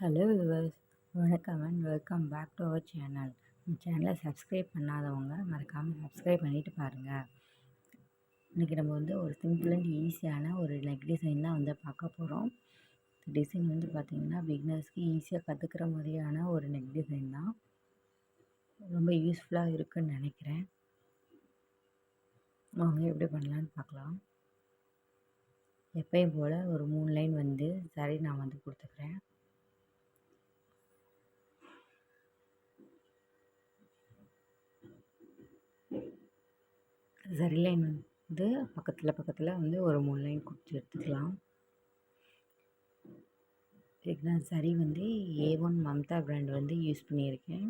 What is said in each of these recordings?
Hello viewers வணக்கம் and welcome back to our channel நம்ம சேனலை சப்ஸ்கிரைப் பண்ணாதவங்க மறக்காமல் சப்ஸ்கிரைப் பண்ணிவிட்டு பாருங்கள் இன்றைக்கி நம்ம வந்து ஒரு சிம்பிள் அண்ட் ஈஸியான ஒரு நெக் டிசைன் தான் வந்து பார்க்க போகிறோம் டிசைன் வந்து பார்த்திங்கன்னா பிக்னர்ஸ்க்கு ஈஸியாக கற்றுக்கிற மாதிரியான ஒரு நெக் டிசைன் தான். ரொம்ப யூஸ்ஃபுல்லாக இருக்குன்னு நினைக்கிறேன். வாங்க எப்படி பண்ணலான்னு பார்க்கலாம். எப்பயும் போல் ஒரு மூணு லைன் வந்து சரி நான் வந்து கொடுத்துக்கிறேன். சரி லைன் வந்து பக்கத்தில் பக்கத்தில் வந்து ஒரு மூணு லைன் குடிச்சு எடுத்துக்கலாம் நான் சரி வந்து ஏ ஒன் மம்தா பிராண்ட் வந்து யூஸ் பண்ணியிருக்கேன்.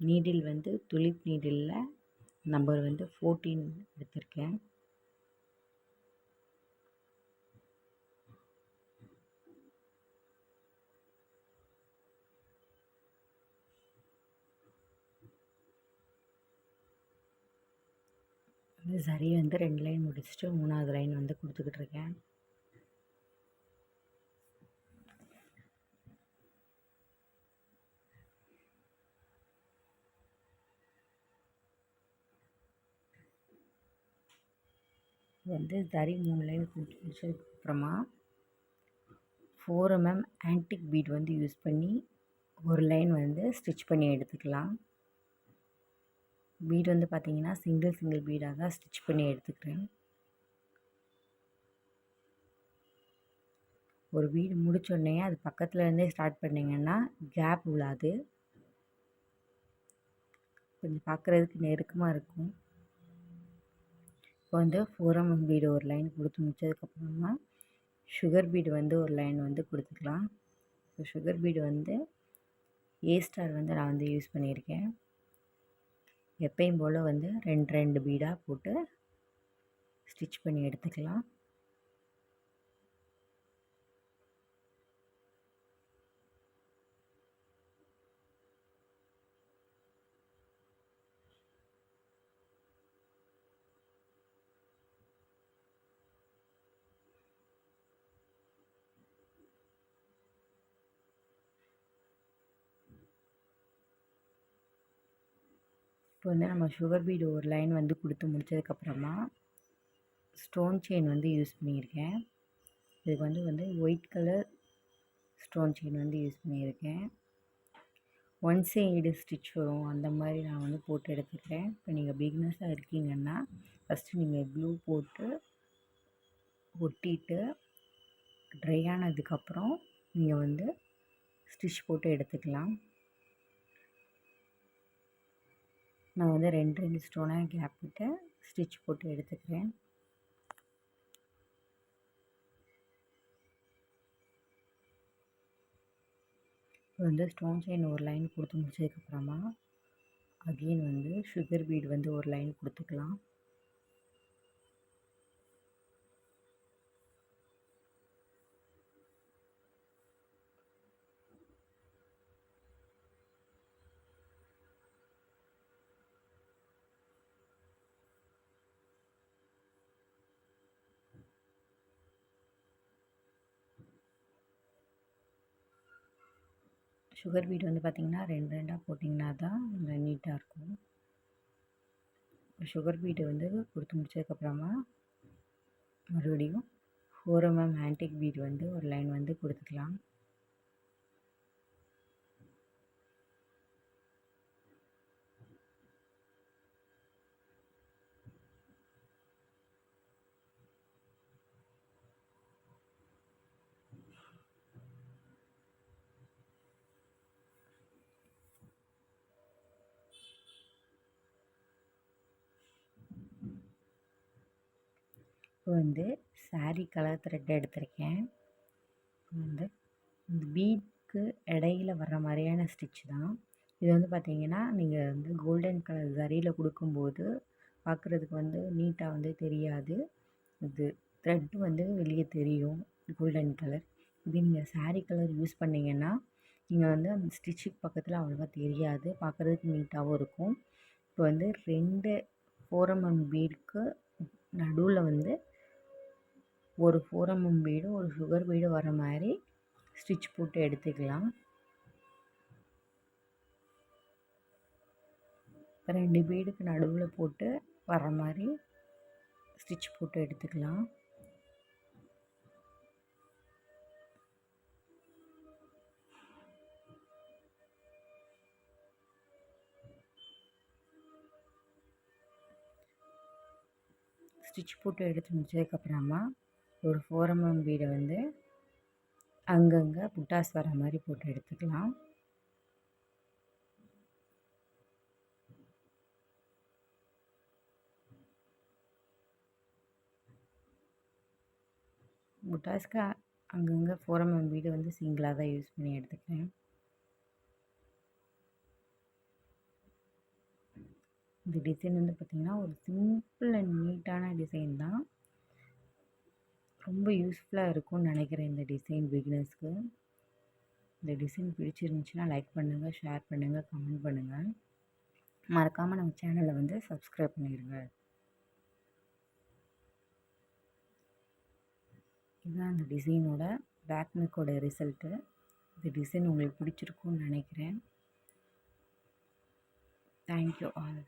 நீடில் வந்து துளிப் நீடிலில் நம்பர் வந்து ஃபோர்டீன் எடுத்திருக்கேன். வந்து சரி வந்து ரெண்டு லைன் முடிச்சுட்டு மூணாவது லைன் வந்து கொடுத்துக்கிட்டு இருக்கேன் வந்து தறி மூணு லைன் முடிச்சதுக்கப்புறமா ஃபோர் எம்எம் ஆன்டிக் பீட் வந்து யூஸ் பண்ணி ஒரு லைன் வந்து ஸ்டிச் பண்ணி எடுத்துக்கலாம். பீட் வந்து பார்த்திங்கன்னா சிங்கிள் சிங்கிள் பீடாக தான் ஸ்டிச் பண்ணி எடுத்துக்கிறேன். ஒரு வீடு முடிச்சோடனே அது பக்கத்தில் இருந்தே ஸ்டார்ட் பண்ணிங்கன்னா கேப் விழாது கொஞ்சம் பார்க்குறதுக்கு நெருக்கமாக இருக்கும். இப்போ வந்து ஃபோரம் பீடு ஒரு லைன் கொடுத்து முடிச்சதுக்கப்புறமா சுகர் பீடு வந்து ஒரு லைன் வந்து கொடுத்துக்கலாம். இப்போ சுகர் பீடு வந்து ஏ ஸ்டார் வந்து நான் வந்து யூஸ் பண்ணியிருக்கேன். எப்பயும் போல் வந்து ரெண்டு ரெண்டு பீடாக போட்டு ஸ்டிச் பண்ணி எடுத்துக்கலாம். இப்போ வந்து நம்ம சுகர் பீடு ஒரு லைன் வந்து கொடுத்து முடித்ததுக்கப்புறமா ஸ்டோன் செயின் வந்து யூஸ் பண்ணியிருக்கேன். இதுக்கு வந்து வந்து ஒயிட் கலர் ஸ்டோன் செயின் வந்து யூஸ் பண்ணியிருக்கேன். ஒன் சைடு ஸ்டிச் வரும். அந்த மாதிரி நான் வந்து போட்டு எடுத்துக்கிறேன் இப்போ நீங்கள் பிக்னஸாக இருக்கீங்கன்னா ஃபஸ்ட்டு நீங்கள் க்ளூ போட்டு ஒட்டிட்டு ட்ரை ஆனதுக்கப்புறம் நீங்கள் வந்து ஸ்டிச் போட்டு எடுத்துக்கலாம். நான் வந்து ரெண்டு ரெண்டு ஸ்டோனாக கேப் விட்டு ஸ்டிச் போட்டு எடுத்துக்கிறேன். இப்போ வந்து ஸ்டோன் செயின் ஒரு லைன் கொடுத்து முடிச்சதுக்கப்புறமா அகெயின் வந்து சுகர் பீட் வந்து ஒரு லைன் கொடுத்துக்கலாம். சுகர் பீட் வந்து பார்த்திங்கன்னா ரெண்டு ரெண்டாக போட்டிங்கன்னா தான் நீட்டாக இருக்கும். சுகர் பீட்டு வந்து கொடுத்து முடிச்சதுக்கப்புறமா மறுபடியும் ஃபோர் எம்எம் ஆன்டிக் பீட் வந்து ஒரு லைன் வந்து கொடுத்துக்கலாம். இப்போ வந்து சாரீ கலர் த்ரெட் எடுத்திருக்கேன். வந்து இந்த பீட்க்கு இடையில வர்ற மாதிரியான ஸ்டிச் தான். இது வந்து பார்த்திங்கன்னா நீங்கள் வந்து கோல்டன் கலர் சரியில் கொடுக்கும்போது பார்க்குறதுக்கு வந்து நீட்டாக வந்து தெரியாது. இது த்ரெட் வந்து வெளியே தெரியும் கோல்டன் கலர் இது நீங்கள் சாரீ கலர் யூஸ் பண்ணிங்கன்னா நீங்கள் வந்து அந்த ஸ்டிச்சுக்கு பக்கத்தில் அவ்வளோவா தெரியாது. பார்க்குறதுக்கு நீட்டாகவும் இருக்கும். இப்போ வந்து ரெண்டு ஃபோர் எம்எம் பீடுக்கு நடுவில் வந்து ஒரு ஃபோரமும் பீடும் ஒரு சுகர் பீடும் வர மாதிரி ஸ்டிச் போட்டு எடுத்துக்கலாம். ரெண்டு பீடுக்கு நடுவில் போட்டு வர மாதிரி ஸ்டிச் போட்டு எடுத்துக்கலாம். ஸ்டிச் போட்டு எடுத்து முடிச்சதுக்கப்புறமா ஒரு ஃபோரமம் பீடை வந்து அங்கங்கே புட்டாஸ் வர மாதிரி போட்டு எடுத்துக்கலாம். புட்டாஸ்க்கு அங்கங்கே ஃபோரமம் பீடு வந்து சிங்கிளாக தான் யூஸ் பண்ணி எடுத்துக்கிறேன். இந்த டிசைன் வந்து பார்த்திங்கன்னா ஒரு சிம்பிள் அண்ட் நீட்டான டிசைன் தான். ரொம்ப யூஸ்ஃபுல்லாக இருக்கும்னு நினைக்கிறேன் இந்த டிசைன் பிகினர்ஸ்க்கு இந்த டிசைன் பிடிச்சிருந்துச்சின்னா லைக் பண்ணுங்கள் ஷேர் பண்ணுங்கள் கமெண்ட் பண்ணுங்கள் மறக்காமல் நம்ம சேனலை வந்து சப்ஸ்கிரைப் பண்ணிடுங்க இதுதான் அந்த டிசைனோட பேக் நெக்கோட ரிசல்ட்டு இந்த டிசைன் உங்களுக்கு பிடிச்சிருக்கும்னு நினைக்கிறேன். Thank you all